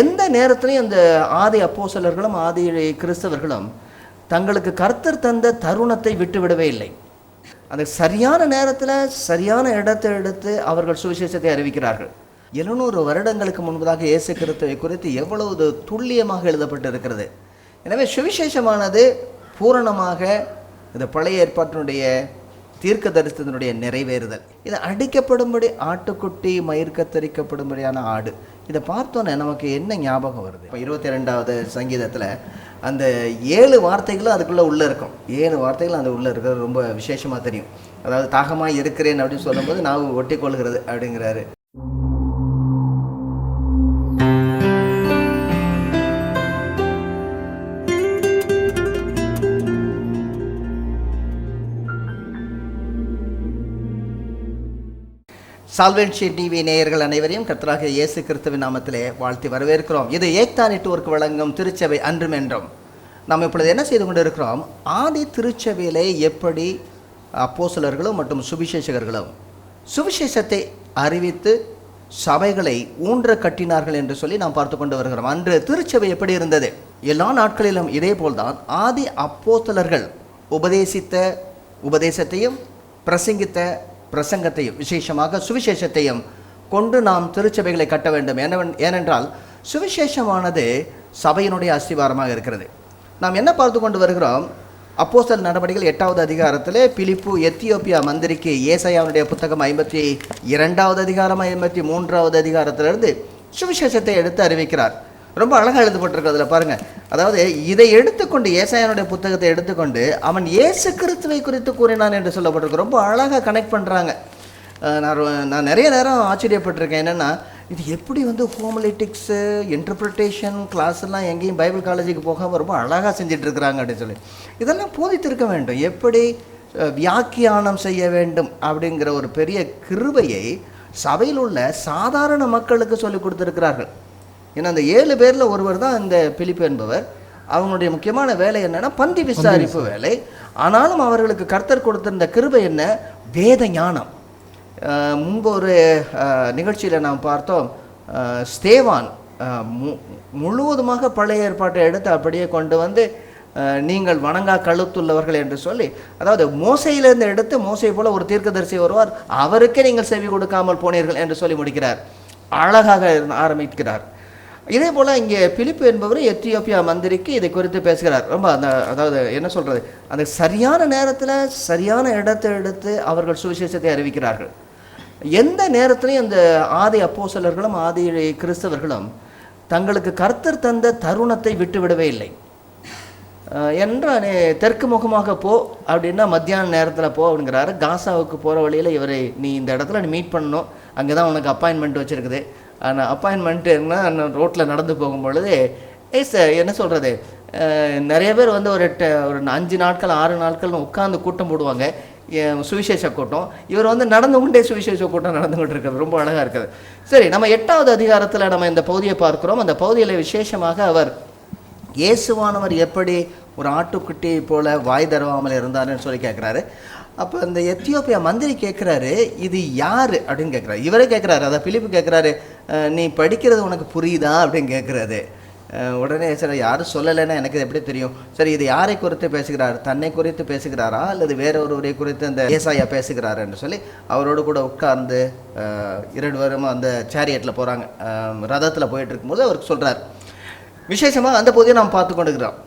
எந்த நேரத்திலையும் அந்த ஆதி அப்போசலர்களும் ஆதி கிறிஸ்தவர்களும் தங்களுக்கு கர்த்தர் தந்த தருணத்தை விட்டுவிடவே இல்லை. அந்த சரியான நேரத்தில் சரியான இடத்தை எடுத்து அவர்கள் சுவிசேஷத்தை அறிவிக்கிறார்கள். எழுநூறு வருடங்களுக்கு முன்பதாக இயேசு கிறிஸ்துவை குறித்து எவ்வளவு துல்லியமாக எழுதப்பட்டு இருக்கிறது எனவே சுவிசேஷமானது பூரணமாக இந்த பழைய ஏற்பாட்டினுடைய தீர்க்க தரிசனத்தினுடைய நிறைவேறுதல். இது அடிக்கப்படும்படி ஆட்டுக்குட்டி மயிர் கத்தரிக்கப்படும்படியான ஆடு. இதை பார்த்தோன்னே நமக்கு என்ன ஞாபகம் வருது? இப்போ இருபத்தி ரெண்டாவது சங்கீதத்தில் அந்த ஏழு வார்த்தைகளும் அதுக்குள்ளே உள்ளே இருக்கும். ஏழு வார்த்தைகளும் அது உள்ளே இருக்கிறது ரொம்ப விசேஷமாக தெரியும். அதாவது தாகமாக இருக்கிறேன் அப்படின்னு சொல்லும்போது நான் ஒட்டி கொள்கிறது அப்படிங்கிறாரு. சால்வென்ஷி டிவி நேயர்கள் அனைவரையும் கர்த்தராக இயேசு கிறிஸ்துவின் நாமத்திலே வாழ்த்தி வரவேற்கிறோம். இது ஏக்தா நெட்வொர்க் வழங்கும் திருச்சபை அன்றும் என்றும். நாம் இப்பொழுது என்ன செய்து கொண்டிருக்கிறோம்? ஆதி திருச்சபையிலே எப்படி அப்போஸ்தலர்களும் மற்றும் சுவிசேஷகர்களும் சுவிசேஷத்தை அறிவித்து சபைகளை ஊன்ற கட்டினார்கள் என்று சொல்லி நாம் பார்த்து கொண்டு வருகிறோம். அன்று திருச்சபை எப்படி இருந்தது? எல்லா நாட்களிலும் இதே போல்தான். ஆதி அப்போஸ்தலர்கள் உபதேசித்த உபதேசத்தையும் பிரசங்கித்த பிரசங்கத்தையும் விசேஷமாக சுவிசேஷத்தையும் கொண்டு நாம் திருச்சபைகளை கட்ட வேண்டும். ஏனவன் ஏனென்றால் சுவிசேஷமானது சபையினுடைய அஸ்திவாரமாக இருக்கிறது. நாம் என்ன பார்த்து கொண்டு வருகிறோம்? அப்போஸ்தல் நடவடிக்கைகள் எட்டாவது அதிகாரத்திலே பிலிப்பு எத்தியோப்பியா மந்திரிக்கு ஏசையாவுடைய புத்தகம் ஐம்பத்தி இரண்டாவது அதிகாரம் ஐம்பத்தி மூன்றாவது அதிகாரத்திலிருந்து சுவிசேஷத்தை எடுத்து அறிவிக்கிறார். ரொம்ப அழகாக எழுதப்பட்டிருக்கிறதுல பாருங்க. அதாவது இதை எடுத்துக்கொண்டு ஏசாயனுடைய புத்தகத்தை எடுத்துக்கொண்டு அவன் ஏசு கிறிஸ்துவை குறித்து கூறினான் என்று சொல்லப்பட்டிருக்கு. ரொம்ப அழகாக கனெக்ட் பண்ணுறாங்க நான் நான் நிறைய நேரம் ஆச்சரியப்பட்டிருக்கேன். என்னென்னா இது எப்படி வந்து ஹோமலிட்டிக்ஸு இன்டர்பிரிட்டேஷன் கிளாஸ்லாம் எங்கேயும் பைபிள் காலேஜுக்கு போகாமல் ரொம்ப அழகாக செஞ்சிட்ருக்குறாங்க அப்படின்னு சொல்லி. இதெல்லாம் போதித்திருக்க வேண்டும். எப்படி வியாக்கியானம் செய்ய வேண்டும் அப்படிங்கிற ஒரு பெரிய கிருபையை சபையில் உள்ள சாதாரண மக்களுக்கு சொல்லிக் கொடுத்துருக்கிறார்கள். ஏன்னா அந்த ஏழு பேரில் ஒருவர் தான் இந்த பிலிப்பு என்பவர். அவங்களுடைய முக்கியமான வேலை என்னன்னா பந்தி விசாரிப்பு வேலை. ஆனாலும் அவர்களுக்கு கர்த்தர் கொடுத்திருந்த கிருபை என்ன? வேத ஞானம். முன்பு ஒரு நிகழ்ச்சியில் நாம் பார்த்தோம் ஸ்தேவான் முழுவதுமாக பழைய ஏற்பாட்டை எடுத்து அப்படியே கொண்டு வந்து நீங்கள் வணங்கா கழுத்துள்ளவர்கள் என்று சொல்லி அதாவது மோசையிலிருந்து எடுத்து மோசை போல ஒரு தீர்க்கதரிசி வருவார் அவருக்கே நீங்கள் செவி கொடுக்காமல் போனீர்கள் என்று சொல்லி முடிக்கிறார். அழகாக ஆரம்பிக்கிறார். இதே போல் இங்கே பிலிப்பு என்பவர் எத்தியோப்பியா மந்திரிக்கு இதை குறித்து பேசுகிறார். ரொம்ப அந்த அதாவது என்ன சொல்கிறது அந்த சரியான நேரத்தில் சரியான இடத்தை எடுத்து அவர்கள் சுவிசேஷத்தை அறிவிக்கிறார்கள். எந்த நேரத்திலையும் இந்த ஆதி அப்போசலர்களும் ஆதி கிறிஸ்தவர்களும் தங்களுக்கு கர்த்தர் தந்த தருணத்தை விட்டுவிடவே இல்லை. அஹ் என்றால் நீ தெற்கு முகமாக போ அப்படின்னா மத்தியான நேரத்தில் போ அப்படிங்கிறாரு. காசாவுக்கு போகிற வழியில் இவரை நீ இந்த இடத்துல நீ மீட் பண்ணணும். அங்கே தான் உனக்கு அப்பாயின்மெண்ட் வச்சுருக்குது. ஆனால் அப்பாயின்மெண்ட்டுன்னா ரோட்டில் நடந்து போகும்பொழுது ஏய் சார் என்ன சொல்கிறது நிறைய பேர் வந்து ஒரு ஒரு அஞ்சு நாட்கள் ஆறு நாட்கள் உட்காந்து கூட்டம் போடுவாங்க. சுவிசேஷ கூட்டம். இவர் வந்து நடந்து கொண்டே சுவிசேஷ கூட்டம் நடந்து கொண்டு இருக்கிறது. ரொம்ப அழகாக இருக்குது. சரி நம்ம எட்டாவது அதிகாரத்தில் நம்ம இந்த பகுதியை பார்க்கிறோம். அந்த பகுதியில் விசேஷமாக அவர் இயேசுவானவர் எப்படி ஒரு ஆட்டுக்குட்டி போல் வாய் தருவாமல் இருந்தாருன்னு சொல்லி கேட்குறாரு அப்போ இந்த எத்தியோப்பியா மந்திரி கேட்குறாரு இது யார்? அப்படின்னு கேட்குறாரு இவரே கேட்குறாரு அதை பிலிப்பு கேட்குறாரு நீ படிக்கிறது உனக்கு புரியுதா அப்படின்னு கேட்குறது உடனே சார் யாரும் சொல்லலைன்னா எனக்கு இது எப்படி தெரியும்? சரி இது யாரை குறித்து பேசுகிறார்? தன்னை குறித்து பேசுகிறாரா? அல்லது வேற ஒருவரை குறித்து அந்த ஏசாயா பேசுகிறாருன்னு சொல்லி அவரோடு கூட உட்கார்ந்து இரண்டு பேரும் அந்த சேரியட்டில் போகிறாங்க ரதத்தில் போயிட்டு இருக்கும்போது அவருக்கு சொல்கிறார் விசேஷமாக அந்த பகுதியை நாம் பார்த்து கொண்டுக்கிறோம்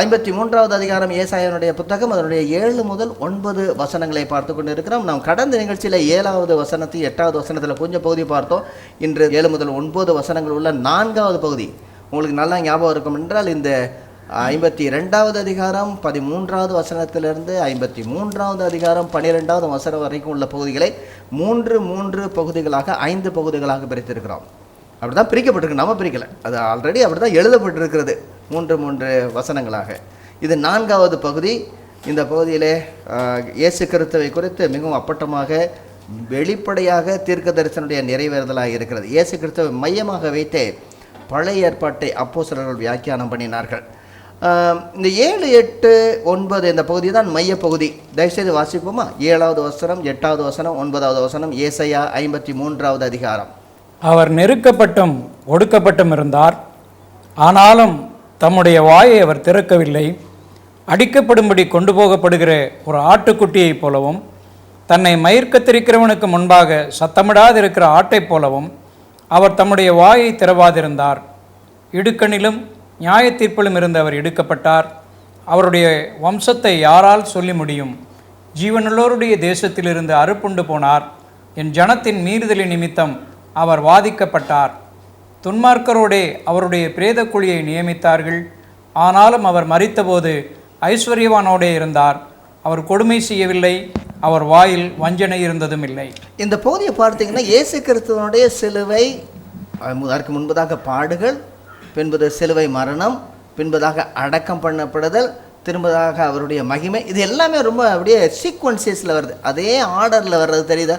ஐம்பத்தி மூன்றாவது அதிகாரம் ஏசாயனுடைய புத்தகம் அதனுடைய ஏழு முதல் ஒன்பது வசனங்களை பார்த்து கொண்டு இருக்கிறோம் நாம் கடந்த நிகழ்ச்சியில் ஏழாவது வசனத்தை எட்டாவது வசனத்தில் கொஞ்சம் பகுதி பார்த்தோம். இன்று ஏழு முதல் ஒன்பது வசனங்கள் உள்ள நான்காவது பகுதி. உங்களுக்கு நல்லா ஞாபகம் இருக்கும் என்றால் இந்த ஐம்பத்தி ரெண்டாவது அதிகாரம் பதிமூன்றாவது வசனத்திலிருந்து ஐம்பத்தி மூன்றாவது அதிகாரம் பன்னிரெண்டாவது வசனம் வரைக்கும் உள்ள பகுதிகளை மூன்று மூன்று பகுதிகளாக ஐந்து பகுதிகளாக பிரித்திருக்கிறோம். அப்படி தான் பிரிக்கப்பட்டிருக்கு. நம்ம பிரிக்கலை. அது ஆல்ரெடி அப்படி தான் எழுதப்பட்டிருக்கிறது. மூன்று மூன்று வசனங்களாக. இது நான்காவது பகுதி. இந்த பகுதியிலே இயேசு கிறிஸ்துவை குறித்து மிகவும் அப்பட்டமாக வெளிப்படையாக தீர்க்க தரிசனுடைய நிறைவேறுதலாக இருக்கிறது. இயேசு கிறிஸ்துவை மையமாக வைத்தே பழைய ஏற்பாட்டை அப்போஸ்தலர்கள் வியாக்கியானம் பண்ணினார்கள். இந்த ஏழு எட்டு ஒன்பது இந்த பகுதி தான் மையப்பகுதி தயவுசெய்து வாசிப்போமா? ஏழாவது வசனம் எட்டாவது வசனம் ஒன்பதாவது வசனம் ஏசையா ஐம்பத்தி மூன்றாவது அதிகாரம். அவர் நெருக்கப்பட்டும் ஒடுக்கப்பட்டும் இருந்தார். ஆனாலும் தம்முடைய வாயை அவர் திறக்கவில்லை. அடிக்கப்படும்படி கொண்டு போகப்படுகிற ஒரு ஆட்டுக்குட்டியைப் போலவும் தன்னை மயிர்க்கத்திருக்கிறவனுக்கு முன்பாக சத்தமிடாதிருக்கிற ஆட்டைப் போலவும் அவர் தம்முடைய வாயை திறவாதிருந்தார். இடுக்கணிலும் நியாயத்தீர்ப்பிலும் இருந்து அவர் இடுக்கப்பட்டார். அவருடைய வம்சத்தை யாரால் சொல்லி முடியும்? ஜீவனுள்ளோருடைய தேசத்திலிருந்து அறுப்புண்டு போனார். என் ஜனத்தின் மீறுதலின் நிமித்தம் அவர் வாதிக்கப்பட்டார். துன்மார்க்கரோடே அவருடைய பிரேத குழியை நியமித்தார்கள். ஆனாலும் அவர் மரித்தபோது ஐஸ்வர்யவானோடே இருந்தார். அவர் கொடுமை செய்யவில்லை. அவர் வாயில் வஞ்சனை இருந்ததும் இல்லை இந்த பகுதியை பார்த்தீங்கன்னா இயேசு கிறிஸ்துவனுடைய சிலுவை அதற்கு முன்பதாக பாடுகள் பின்பது சிலுவை மரணம் பின்பதாக அடக்கம் பண்ணப்படுதல் திரும்பதாக அவருடைய மகிமை இது எல்லாமே ரொம்ப அப்படியே சீக்வன்சஸில் வருது. அதே ஆர்டரில் வர்றது தெரியுதா?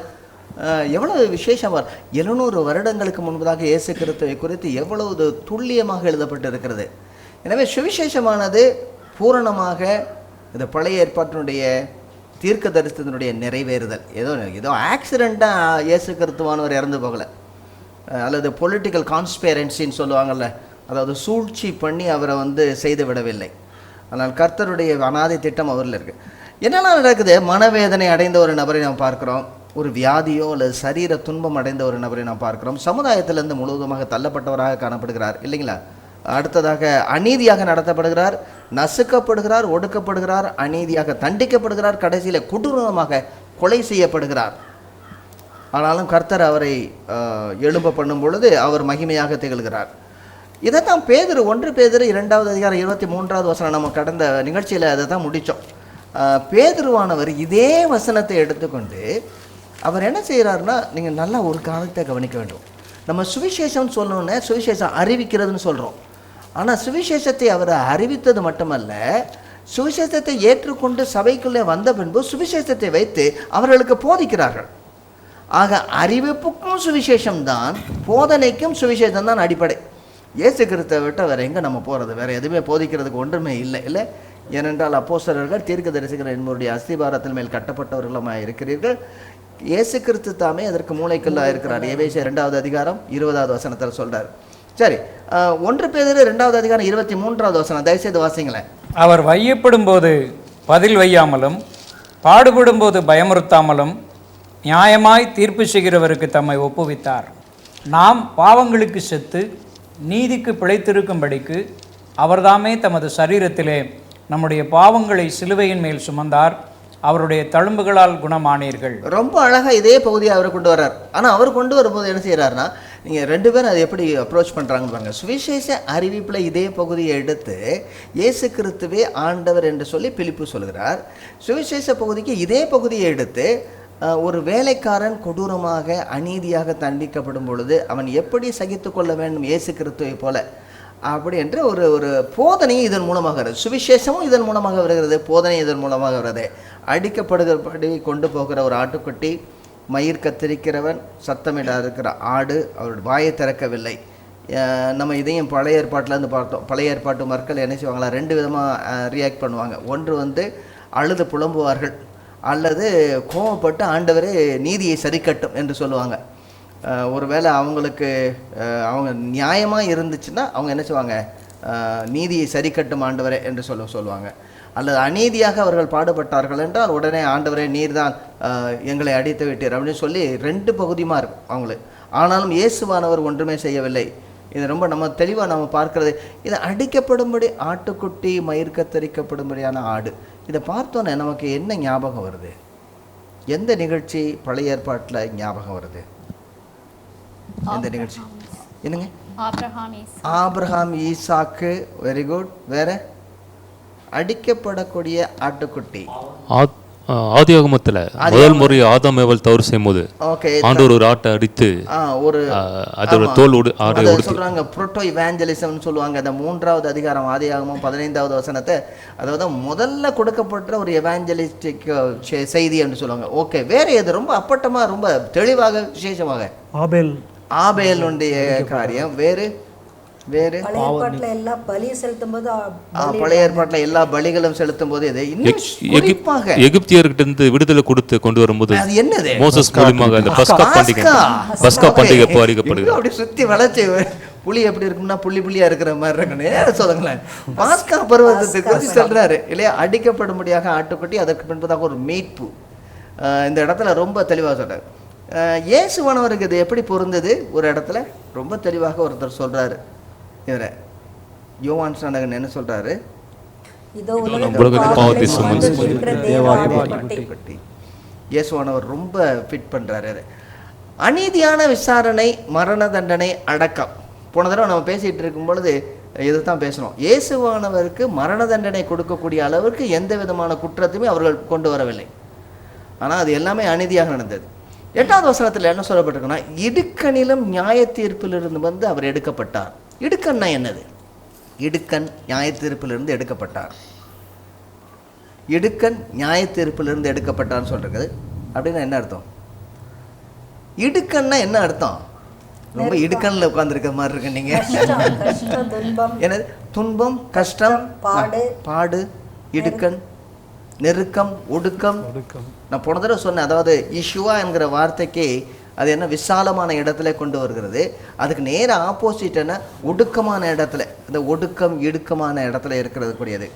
எவ்வளவு விசேஷமாக எழுநூறு வருடங்களுக்கு முன்பதாக இயேசு கிறிஸ்துவை குறித்து எவ்வளவு துல்லியமாக எழுதப்பட்டு இருக்கிறது எனவே சுவிசேஷமானது பூரணமாக இந்த பழைய ஏற்பாட்டினுடைய தீர்க்க தரிசனத்தினுடைய நிறைவேறுதல். ஏதோ ஏதோ ஆக்சிடெண்ட்டாக இயேசு கருத்துவானவர் இறந்து போகலை. அல்லது பொலிட்டிக்கல் கான்ஸ்பேரன்சின்னு சொல்லுவாங்கள்ல அதாவது சூழ்ச்சி பண்ணி அவரை வந்து செய்து விடவில்லை. ஆனால் கர்த்தருடைய அனாதை திட்டம் அவரில் இருக்குது என்னெல்லாம் நடக்குது? மனவேதனை அடைந்த ஒரு நபரை நாம் பார்க்குறோம். ஒரு வியாதியோ அல்லது சரீர துன்பம் அடைந்த ஒரு நபரை நாம் பார்க்கிறோம். சமுதாயத்திலிருந்து முழுவதுமாக தள்ளப்பட்டவராக காணப்படுகிறார் இல்லைங்களா? அடுத்ததாக அநீதியாக நடத்தப்படுகிறார் நசுக்கப்படுகிறார் ஒடுக்கப்படுகிறார் அநீதியாக தண்டிக்கப்படுகிறார் கடைசியில் கொடூரமாக கொலை செய்யப்படுகிறார். ஆனாலும் கர்த்தர் அவரை எழும்ப பண்ணும் பொழுது அவர் மகிமையாக திகழ்கிறார். இதைத்தான் பேதுரு ஒன்று பேதர் இரண்டாவது அதிகாரம் இருபத்தி மூன்றாவது வசனம் நம்ம கடந்த நிகழ்ச்சியில் அதை தான் முடித்தோம் பேதுருவானவர் இதே வசனத்தை எடுத்துக்கொண்டு அவர் என்ன செய்கிறாருன்னா நீங்கள் நல்லா ஒரு காலத்தை கவனிக்க வேண்டும். நம்ம சுவிசேஷம் சொல்லணுன்னே சுவிசேஷம் அறிவிக்கிறதுன்னு சொல்கிறோம் ஆனால் சுவிசேஷத்தை அவர் அறிவித்தது மட்டுமல்ல சுவிசேஷத்தை ஏற்றுக்கொண்டு சபைக்குள்ளே வந்த பின்பு சுவிசேஷத்தை வைத்து அவர்களுக்கு போதிக்கிறார்கள். ஆக அறிவிப்புக்கும் சுவிசேஷம் தான் போதனைக்கும் சுவிசேஷம் தான் அடிப்படை. இயேசு கிறிஸ்துவை விட்டு வேறு எங்கே நம்ம போகிறது வேறு எதுவுமே போதிக்கிறதுக்கு ஒன்றுமே இல்லை இல்லை. ஏனென்றால் அப்போஸ்தலர்கள் தீர்க்கதரிசிகள் என்னுடைய அஸ்திபாரத்தின் மேல் கட்டப்பட்டவர்களுமாக இருக்கிறீர்கள். இயேசு கிறிஸ்து தாமே அதற்கு மூளைக்கல்லாக இருக்கிறார். ஏவேசிய ரெண்டாவது அதிகாரம் இருபதாவது வசனத்தில் சொல்கிறார் சரி ஒன்று பேர் ரெண்டாவது அதிகாரம் இருபத்தி மூன்றாவது வசனம். தயவுசெய்து வாசிங்களேன். அவர் வையப்படும்போது பதில் வையாமலும் பாடுபடும் போது பயமுறுத்தாமலும் நியாயமாய் தீர்ப்பு செய்கிறவருக்கு தம்மை ஒப்புவித்தார். நாம் பாவங்களுக்கு செத்து நீதிக்கு பிழைத்திருக்கும்படிக்கு அவர்தாமே தமது சரீரத்திலே நம்முடைய பாவங்களை சிலுவையின் மேல் சுமந்தார். அவருடைய தழும்புகளால் குணமானீர்கள். ரொம்ப அழகாக இதே பகுதியை அவர் கொண்டு வர்றார். ஆனால் அவர் கொண்டு வரும்போது என்ன செய்கிறாருன்னா நீங்கள் ரெண்டு பேரும் அதை எப்படி அப்ரோச் பண்ணுறாங்கன்னு பாருங்க. சுவிசேஷ அறிவிப்பில் இதே பகுதியை எடுத்து இயேசு கிறிஸ்துவே ஆண்டவர் என்று சொல்லி பிலிப்பு சொல்கிறார். சுவிசேஷ பகுதிக்கு இதே பகுதியை எடுத்து ஒரு வேலைக்காரன் கொடூரமாக அநீதியாக தண்டிக்கப்படும் பொழுது அவன் எப்படி சகித்து கொள்ள வேண்டும் இயேசு கிறிஸ்துவை போல? அப்படி என்று ஒரு ஒரு போதனையும் இதன் மூலமாக வருது. சுவிசேஷமும் இதன் மூலமாக வருகிறது. போதனை இதன் மூலமாக வருது. அடிக்கப்படுகிறபடி கொண்டு போகிற ஒரு ஆட்டுக்குட்டி மயிர் கத்திரிக்கிறவன் சத்தமிடா இருக்கிற ஆடு அவருடைய வாயை திறக்கவில்லை. நம்ம இதையும் பழைய ஏற்பாட்டிலேருந்து பார்த்தோம். பழைய ஏற்பாட்டு மக்கள் என்ன செய்வாங்களா? ரெண்டு விதமாக ரியாக்ட் பண்ணுவாங்க. ஒன்று வந்து அழுது புலம்புவார்கள். அல்லது கோவப்பட்டு ஆண்டவரே நீதியை சரிக்கட்டும் என்று சொல்லுவாங்க. ஒருவேளை அவங்களுக்கு அவங்க நியாயமாக இருந்துச்சுன்னா அவங்க என்ன செய்வாங்க நீதியை சரி சரிக்கட்டும் ஆண்டவரே என்று சொல்ல சொல்லுவாங்க. அல்லது அநீதியாக அவர்கள் பாடுபட்டார்கள் என்றால் உடனே ஆண்டவரே நீர்தான் எங்களை அடித்து விட்டீர் அப்படின்னு சொல்லி ரெண்டு பகுதியுமா இருக்கும் அவங்களுக்கு ஆனாலும் இயேசுவானவர் ஒன்றுமே செய்யவில்லை. இது ரொம்ப நம்ம தெளிவாக நம்ம பார்க்கறது. இது அடிக்கப்படும்படி ஆட்டுக்குட்டி மயிர்கத்தரிக்கப்படும்படியான ஆடு. இதை பார்த்தோன்னே நமக்கு என்ன ஞாபகம் வருது? எந்த நிகழ்ச்சி பழைய ஏற்பாட்டில் ஞாபகம் வருது? எந்த நிகழ்ச்சி? என்னங்க? ஆபிரகாம் ஈசாக்கு வெரி குட் வேற? அடிக்கப்படக்கூடிய ஆட்டுக்குட்டி. ஆத்- ஆ, ஆதியாகமத்துல முதல் முறை ஆதாம் ஏவல் தவறு செய்யும்போது ஓகே ஆண்டவர் ஒரு ஆட்டை அடித்து ஒரு அதோட தோல் உடு ஆடை உடுத்தி சொல்றாங்க புரோட்டோ இவாஞ்சலிசம்னு சொல்லுவாங்க அந்த மூன்றாவது அதிகாரம் ஆதியாகமம் பதினைந்தாவது வசனத்தை. அதாவது முதல்ல கொடுக்கப்பட்ட ஒரு எவாஞ்சலிஸ்டிக் செய்தி என்று சொல்லுவாங்க. ஓகே வேற எது? ரொம்ப அப்பட்டமா ரொம்ப தெளிவாக விசேஷமாக. ஆபேல் ஆபேலுடைய காரியம். வேறு? வேறு? பழைய ஏற்பாட்டுல எல்லாம் பலி செலுத்தும் போது ஆ, பழைய ஏற்பாட்டுல எல்லா பலிகளும் செலுத்தும் போது இது குறிப்பாக. எகிப்தியர்கிட்ட இருந்து விடுதலை கொடுத்து கொண்டு வரும்போது அது என்னது? மோசஸ் மூலியமாக அந்த பஸ்கா பண்டிகை பாஸ்கா. அப்படி சுத்தி வளைச்சு புலி எப்படி இருக்கும்னா புள்ளி புள்ளியா இருக்கிற மாதிரி இருக்கணும் ஏன் சொல்லுங்களேன். பாஸ்கா பருவத்தை குறித்து சொல்றாரு. இல்லையா? அடிக்கப்படும்படியாக ஆட்டுக்குட்டி அதற்கு பின்பதாக ஒரு மீட்பு. ஆஹ் இந்த இடத்துல ரொம்ப தெளிவாக சொல்றாரு. இயேசுவானவருக்கு இது எப்படி பொருந்தது? ஒரு இடத்துல ரொம்ப தெளிவாக ஒருத்தர் சொல்றாரு. இவரை. யோவான் ஸ்நானகன் என்ன. ஆட்டுக்குட்டி இயேசுவானவர் ரொம்ப ஃபிட் பண்றாரு அதை அநீதியான விசாரணை மரண தண்டனை அடக்கம். போன தடவை நம்ம பேசிட்டு இருக்கும் பொழுது இதை தான் பேசணும் இயேசுவானவருக்கு மரண தண்டனை கொடுக்கக்கூடிய அளவுக்கு எந்த விதமான குற்றத்தையுமே அவர்கள் கொண்டு வரவில்லை. ஆனால் அது எல்லாமே அநீதியாக நடந்தது. எட்டாவது வசனத்தில் என்ன சொல்லப்பட்டிருக்குன்னா இடுக்கணிலும் நியாய தீர்ப்பிலிருந்து வந்து அவர் எடுக்கப்பட்டார். இடுக்கன்னா என்னது? இடுக்கண் நியாய தீர்ப்பிலிருந்து எடுக்கப்பட்டார். இடுக்கண் நியாய தீர்ப்பிலிருந்து எடுக்கப்பட்டான்னு சொல்றது. அப்படின்னா என்ன அர்த்தம்? இடுக்கன்னா என்ன அர்த்தம்? ரொம்ப இடுக்கண்ல உட்கார்ந்திருக்க மாதிரி இருக்கு நீங்க. என்னது? துன்பம் கஷ்டம் பாடு. பாடு இடுக்கண் நெருக்கம் ஒடுக்கம். நான் போன தடவை சொன்னேன் அதாவது இஷுவா என்கிற வார்த்தைக்கு அது என்ன விசாலமான இடத்துல கொண்டு வருகிறது. அதுக்கு நேர ஆப்போசிட் என்ன? ஒடுக்கமான இடத்துல. இந்த ஒடுக்கம் இடுக்கமான இடத்துல இருக்கிறது கூடியது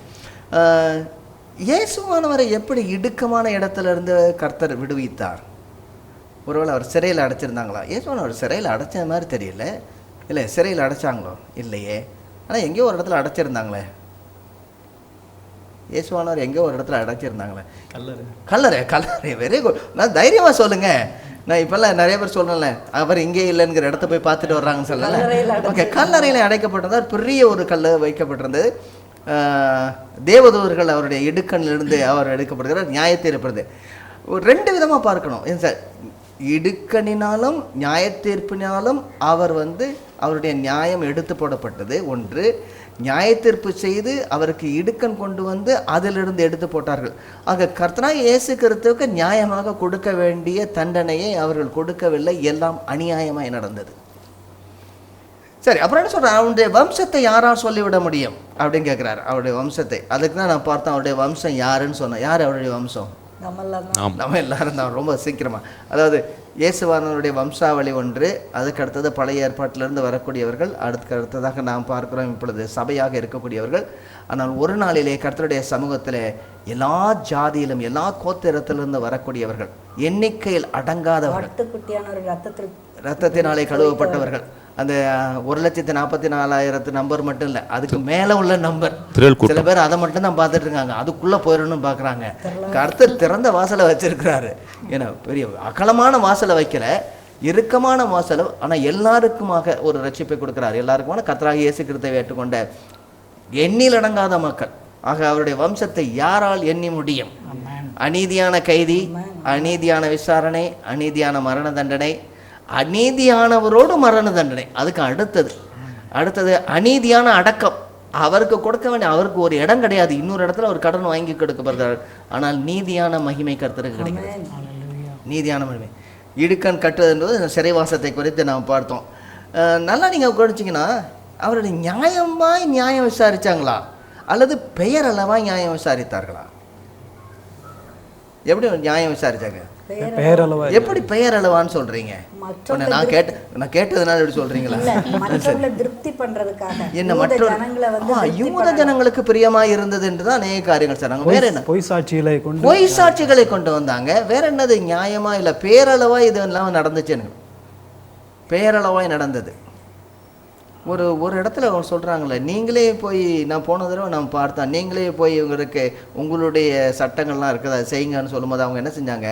இயேசுவானவரை எப்படி இடுக்கமான இடத்துல இருந்து கர்த்தர் விடுவித்தார்? ஒருவேளை அவர் சிறையில் அடைச்சிருந்தாங்களா? இயேசுவானவர் சிறையில் அடைச்ச மாதிரி தெரியல. இல்லை சிறையில் அடைச்சாங்களோ? இல்லையே. ஆனால் எங்கேயோ ஒரு இடத்துல அடைச்சிருந்தாங்களே. இயேசுவானவர் எங்கேயோ ஒரு இடத்துல அடைச்சிருந்தாங்களே? கல்லறை. கல்லறை வெரி குட் நான் தைரியமாக சொல்லுங்க. நான் இப்போல்லாம் நிறைய பேர் சொல்லல அவர் இங்கே இல்லைங்கிற இடத்த போய் பார்த்துட்டு வர்றாங்கன்னு கல்லறையில சொல்லல ஓகே கல்லறையில் அடைக்கப்பட்டிருந்தார் பெரிய ஒரு கல் வைக்கப்பட்டிருந்தது. ஆஹ், தேவதூதர்கள் அவருடைய இடுக்கண்ணிலிருந்து அவர் எடுக்கப்படுகிறார் நியாயத்தை இருப்பது ஒரு ரெண்டு விதமாக பார்க்கணும். ஏன் சார்? இடுக்கணினாலும் நியாயத்தீர்ப்பினாலும் அவர் வந்து அவருடைய நியாயம் எடுத்து போடப்பட்டது. ஒன்று நியாயத்தீர்ப்பு செய்து அவருக்கு இடுக்கன் கொண்டு வந்து அதிலிருந்து எடுத்து போட்டார்கள். ஆக கர்த்தனா இயேசு கிறிஸ்துவுக்கு நியாயமாக கொடுக்க வேண்டிய தண்டனையை அவர்கள் கொடுக்கவில்லை. எல்லாம் அநியாயமாய் நடந்தது. சரி அப்புறம் என்ன சொல்றாரு? அவனுடைய வம்சத்தை யாரால் சொல்லிவிட முடியும்? அப்படின்னு கேட்குறாரு அவருடைய வம்சத்தை. அதுக்கு தான் நான் பார்த்தேன் அவருடைய வம்சம் யாருன்னு சொன்னேன். யார் அவருடைய வம்சம்? நம்ம எல்லாரும் தான் ரொம்ப சீக்கிரமா. அதாவது இயேசுவானவருடைய வம்சாவளி ஒன்று அதுக்கு அடுத்தது பழைய ஏற்பாட்டிலிருந்து வரக்கூடியவர்கள் அதுக்கு அடுத்ததாக நாம் பார்க்கிறோம் இப்பொழுது சபையாக இருக்கக்கூடியவர்கள். ஆனால் ஒரு நாளிலே கர்த்தருடைய சமூகத்தில் எல்லா ஜாதியிலும் எல்லா கோத்திரத்திலிருந்து வரக்கூடியவர்கள் எண்ணிக்கையில் அடங்காதவர்கள். ரத்தத்தினாலே கழுவப்பட்டவர்கள். அந்த ஒரு லட்சத்தி நாற்பத்தி நாலாயிரத்து நம்பர் மட்டும் இல்லை. அதுக்கு மேலே உள்ள நம்பர் சில பேர் அதை மட்டும் தான் பார்த்துட்டு இருக்காங்க. அதுக்குள்ள போயிடணும்னு பார்க்குறாங்க கர்த்தர் திறந்த வாசலை வச்சிருக்கிறாரு. ஏன்னா பெரிய அகலமான வாசலை வைக்கல. இறுக்கமான வாசலை ஆனால் எல்லாருக்குமாக ஒரு ரட்சிப்பை கொடுக்கிறார். எல்லாருக்குமான கர்த்தராக இயேசு கிறிஸ்துவை ஏற்றுக்கொண்ட எண்ணில் அடங்காத மக்கள். ஆக அவருடைய வம்சத்தை யாரால் எண்ணி முடியும்? அநீதியான கைதி அநீதியான விசாரணை அநீதியான மரண தண்டனை அநீதியானவரோடு மரண தண்டனை. அதுக்கு அடுத்தது. அடுத்தது அநீதியான அடக்கம். அவருக்கு கொடுக்க வேண்டிய அவருக்கு ஒரு இடம் கிடையாது. இன்னொரு இடத்துல ஒரு கடன் வாங்கி கொடுக்கப்படுகிறார். ஆனால் நீதியான மகிமை கர்த்தருக்கு கிடைக்கிறது. நீதியான மகிமை. என்பது இந்த சிறைவாசத்தை குறித்து நாம் பார்த்தோம். நல்லா நீங்கள் கவனிச்சிங்கன்னா அவருடைய நியாயமாய் நியாயம் விசாரிச்சாங்களா? அல்லது பெயர் அளவாய் நியாயம் விசாரித்தார்களா? எப்படி நியாயம் விசாரிச்சாங்க? பெயரளவா எப்படி பெயர் அளவான்னு சொல்றீங்க? நான் கேட்ட நான் கேட்டதுனால இப்படி சொல்றீங்களா? திருப்தி பண்றதுக்காக. என்ன மற்ற யூத ஜனங்களுக்கு பிரியமா இருந்தது என்று தான் அநேக காரியங்கள் சொன்னாங்க. வேற என்ன? பொய் சாட்சிகளை கொண்டு பொய் சாட்சிகளை கொண்டு வந்தாங்க. வேற என்னது நியாயமா இல்ல? பேரளவா இது எல்லாம் நடந்துச்சுன்னு. பேரளவாய் நடந்தது. ஒரு ஒரு இடத்துல அவங்க சொல்றாங்களே நீங்களே போய் நான் போன தடவை நான் பார்த்தேன். நீங்களே போய் இவங்களுக்கு உங்களுடைய சட்டங்கள்லாம் இருக்குது அதை செய்யுங்கன்னு சொல்லும்போது அவங்க என்ன செஞ்சாங்க?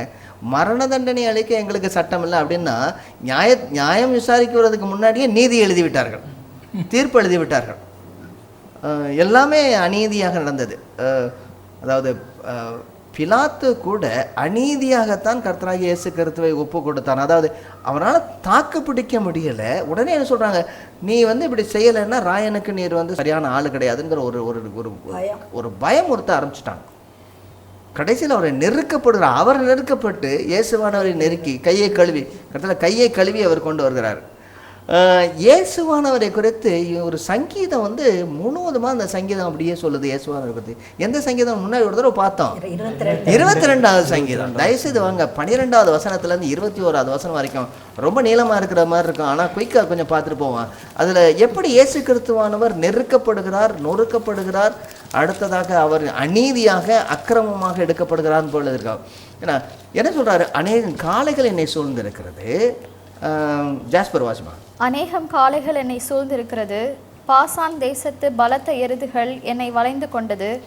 மரண தண்டனை அளிக்க எங்களுக்கு சட்டம் இல்லை. அப்படின்னா நியாய நியாயம் விசாரிக்கிறதுக்கு முன்னாடியே நீதி எழுதி விட்டார்கள் தீர்ப்பு எழுதி விட்டார்கள் எல்லாமே அநீதியாக நடந்தது. அதாவது பிலாத்து கூட அநீதியாகத்தான் கர்த்தராகிய இயேசு கிறிஸ்துவை ஒப்பு கொடுத்தான். அதாவது அவரால் தாக்கு பிடிக்க முடியல. உடனே என்ன சொல்றாங்க? நீ வந்து இப்படி செய்யலைன்னா ராயனுக்கு நீர் வந்து சரியான ஆள் கிடையாதுங்கிற ஒரு ஒரு ஒரு பயம். ஒரு பயம் ஒருத்த ஆரம்பிச்சிட்டாங்க. கடைசியில் அவரை நெருக்கப்படுகிற அவர் நெருக்கப்பட்டு இயேசுவானவரை நெருக்கி கையை கழுவி கடைசியில் கையை கழுவி அவர் கொண்டு வருகிறார். இயேசுவானவரை குறித்து ஒரு சங்கீதம் வந்து முழுவதுமாக அந்த சங்கீதம் அப்படியே சொல்லுது இயேசுவானவரை குறித்து. எந்த சங்கீதம்? முன்னாடி ஒரு தடவை பார்த்தோம். இருபத்தி ரெண்டு இருபத்தி ரெண்டாவது சங்கீதம் தயவுசெய்து வாங்க. பன்னிரெண்டாவது வசனத்துலேருந்து இருபத்தி ஓராவது வசனம் வரைக்கும். ரொம்ப நீளமாக இருக்கிற மாதிரி இருக்கும். ஆனால் குயிக்காக கொஞ்சம் பார்த்துட்டு போவோம். அதில் எப்படி இயேசு கிறிஸ்துவானவர் நெருக்கப்படுகிறார் நொறுக்கப்படுகிறார் அடுத்ததாக அவர் அநீதியாக அக்கிரமமாக எடுக்கப்படுகிறார் போல இருக்கா. ஏன்னா என்ன சொல்றாரு? அநேக காளைகள் என்னை சூழ்ந்திருக்கிறது. ஜாஸ்பர் வாசிமா. அநேகம் காளைகள் என்னை சூழ்ந்திருக்கிறது. பாசான் தேசத்து பலத்த எருதுகள் என்னை வளைந்து கொண்டது.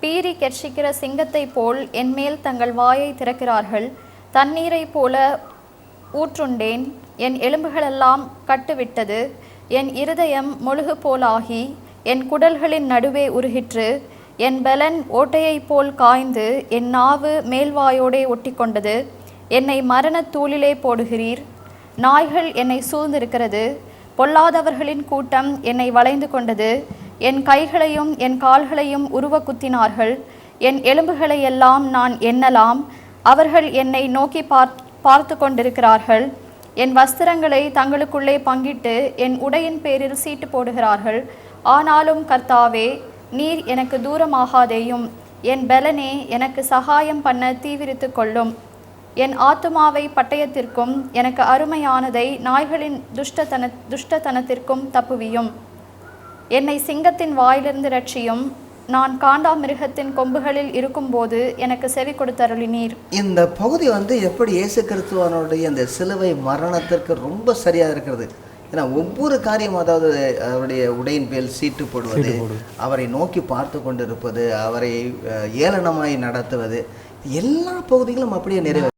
பீறி கெர்ஷிக்கிற சிங்கத்தைப் போல் என்மேல் தங்கள் வாயை திறக்கிறார்கள். தண்ணீரைப் போல ஊற்றுண்டேன். என் எலும்புகளெல்லாம் கட்டுவிட்டது. என் இருதயம் முழுகு போலாகி என் குடல்களின் நடுவே உருகிற்று. என் பலன் ஓட்டையைப் போல் காய்ந்து என் நாவு மேல்வாயோடே ஒட்டிக்கொண்டது. என்னை மரணத் தூளிலே போடுகிறீர். நாய்கள் என்னை சூழ்ந்திருக்கிறது. பொல்லாதவர்களின் கூட்டம் என்னை வளைந்து கொண்டது. என் கைகளையும் என் கால்களையும் உருவ குத்தினார்கள் என் எலும்புகளை எல்லாம் நான் எண்ணலாம். அவர்கள் என்னை நோக்கி பார் பார்த்து கொண்டிருக்கிறார்கள். என் வஸ்திரங்களை தங்களுக்குள்ளே பங்கிட்டு என் உடையின் பேரில் சீட்டு போடுகிறார்கள். ஆனாலும் கர்த்தாவே நீர் எனக்கு தூரமாகாதேயும். என் பெலனே எனக்கு சகாயம் பண்ண தீவிரித்து கொள்ளும். என் ஆத்துமாவை பட்டயத்திற்கும் எனக்கு அருமையானதை நாய்களின் துஷ்டத்தன துஷ்டத்தனத்திற்கும் தப்புவியும். என்னை சிங்கத்தின் வாயிலிருந்து ரட்சியும். நான் காண்டாமிருகத்தின் கொம்புகளில் இருக்கும்போது எனக்கு செவி கொடுத்தருளினீர். இந்த பகுதி வந்து எப்படி இயேசு கிறிஸ்துவனுடைய அந்த சிலுவை மரணத்திற்கு ரொம்ப சரியாக இருக்கிறது. ஏன்னா ஒவ்வொரு காரியம் அதாவது அவருடைய உடையின் பேல் சீட்டு போடுவது அவரை நோக்கி பார்த்து கொண்டிருப்பது அவரை ஏளனமாய் நடத்துவது எல்லா பகுதிகளும் அப்படியே நிறைவே